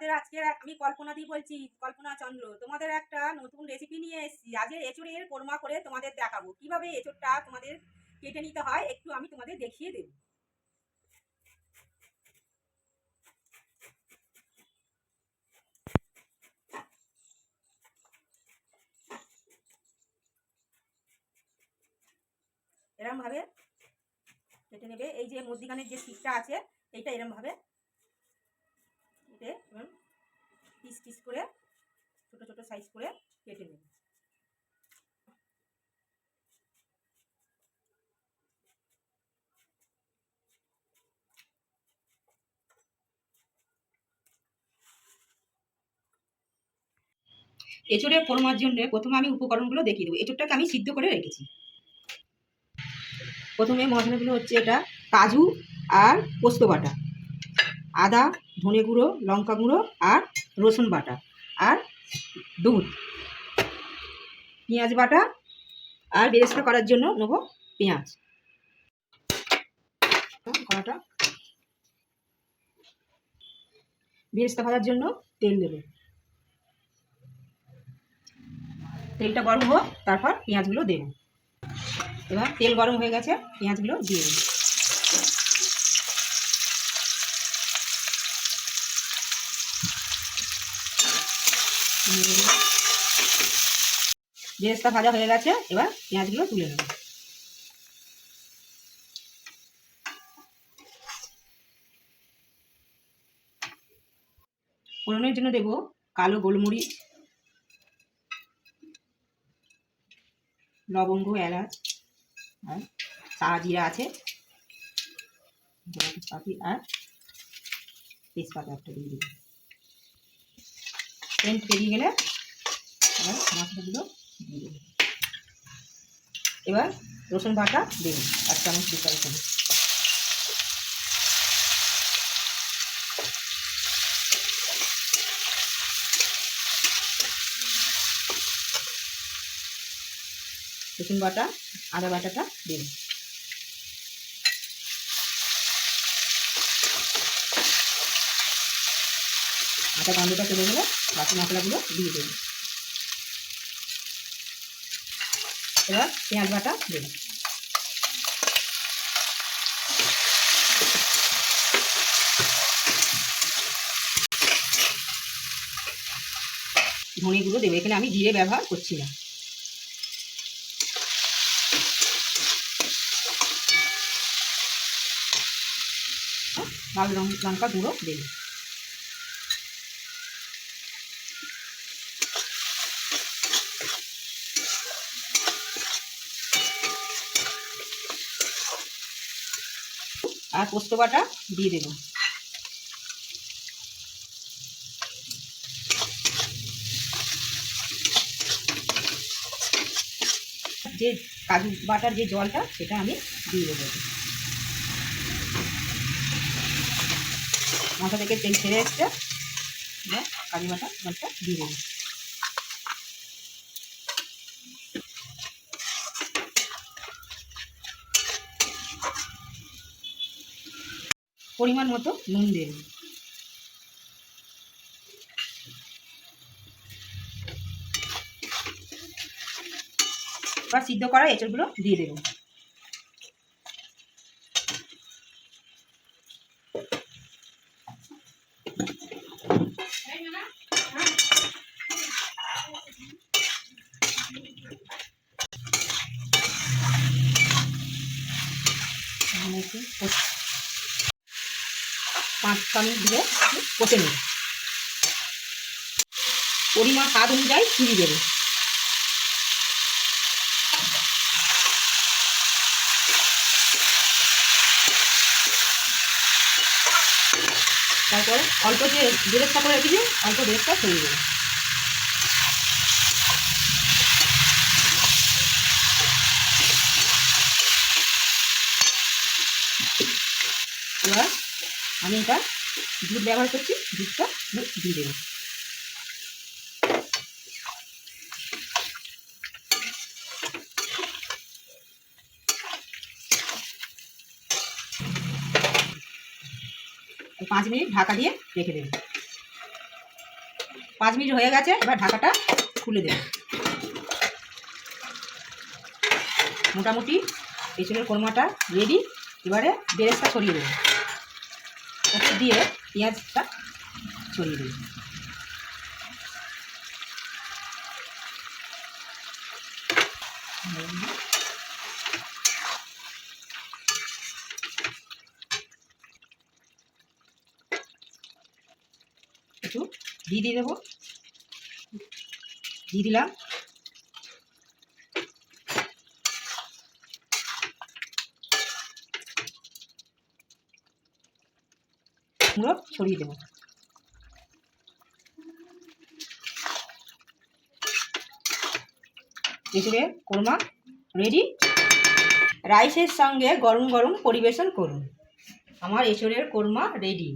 তোমাদের আজকে আমি কল্পনা দি বলছি, কল্পনা চন্দ্র, তোমাদের একটা নতুন রেসিপি নিয়ে এসেছি। আজকে এঁচড়ের কোরমা করে তোমাদের দেখাবো। কীভাবে এঁচড়টা তোমাদের কেটে নিতে হয়, একটু আমি তোমাদের দেখিয়ে দেবো। এরম ভাবে কেটে নেবে। এই যে মধ্যিখানের যে সিটটা আছে, এইটা এরম পিস করে, ছোট ছোট সাইজ করে কেটে নেবে। এঁচড়ের কোরমার জন্য প্রথমে আমি উপকরণগুলো দেখিয়ে দেবো। এঁচড়টাকে আমি সিদ্ধ করে রেখেছি। প্রথমে মশলাগুলো হচ্ছে এটা কাজু আর পোস্ত বাটা। আদা, ধনে গুঁড়ো, লঙ্কা গুঁড়ো আর রসুন বাটা আর দুধ। পেঁয়াজ বাটা আর বেরেস্তা করার জন্য নেব পেঁয়াজ। কড়াটা বেরেস্তা ভাজার জন্য তেল দেবো। তেলটা গরম হোক, তারপর পেঁয়াজগুলো দেবো। এবার তেল গরম হয়ে গেছে, পেঁয়াজগুলো দিয়ে দেবো। বেরেস্তা ভাজা হয়ে গেছে, এবার পেঁয়াজগুলো তুলে নেব। ফোড়নের জন্য দেব কালো গোলমরিচ, লবঙ্গ, এলাচ, আর চা জিরা আছে আর তেজপাতা একটা দিয়ে দিবি। সেন্ট পেরিয়ে গেলে এবার মশলাগুলো দিয়ে দেবো। এবার রসুন বাটা দেবো, এক চামচ দু চামচ রসুন বাটা, আদা বাটাটা দিন আটা গন্ধটা চলে গেলে বাকি মশলাগুলো দিয়ে দেবেন এবার পেঁয়াজ বাটা দেব। ধনে গুঁড়ো দেবো, এখানে আমি জিরে ব্যবহার করছি না। লাল লঙ্কা গুঁড়ো দেবে। আর পোস্ত বাটা দিয়ে দেবো। যে কাজু বাটার যে জলটা, সেটা আমি দিয়ে দেবো। মাথা থেকে তেল ছেড়ে এসছে। কাজু বাটা জলটা দিয়ে দেবো। পরিমাণ মতো নুন দেব। এবার সিদ্ধ করা এঁচড়গুলো দিয়ে দেবো। পাঁচ চামচ দিয়ে কষে নেব। পরিমাণ স্বাদ অনুযায়ী চিনি দেবে। তারপরে অল্প যে বেরেস্তা করে রেখেছি, অল্প বেরেস্তা ছড়িয়ে দেবে। এবার আমি এটা দুধ ব্যবহার করছি, দুধটা দিয়ে দেবো। পাঁচ মিনিট ঢাকা দিয়ে রেখে দেবো। পাঁচ মিনিট হয়ে গেছে, এবার ঢাকাটা খুলে দেব। মোটামুটি এঁচড়ের কোরমাটা রেডি এবারে বেরেস্তা সরিয়ে দেবো। ওপর দিয়ে পেঁয়াজটা ছড়িয়ে দেবো একটু ঘি দিয়ে দেবো। ঘি দিলাম। পুরো ছড়িয়ে দেবো। এসে কোরমা রেডি রাইসের সঙ্গে গরম গরম পরিবেশন করুন। আমার এসরের কোরমা রেডি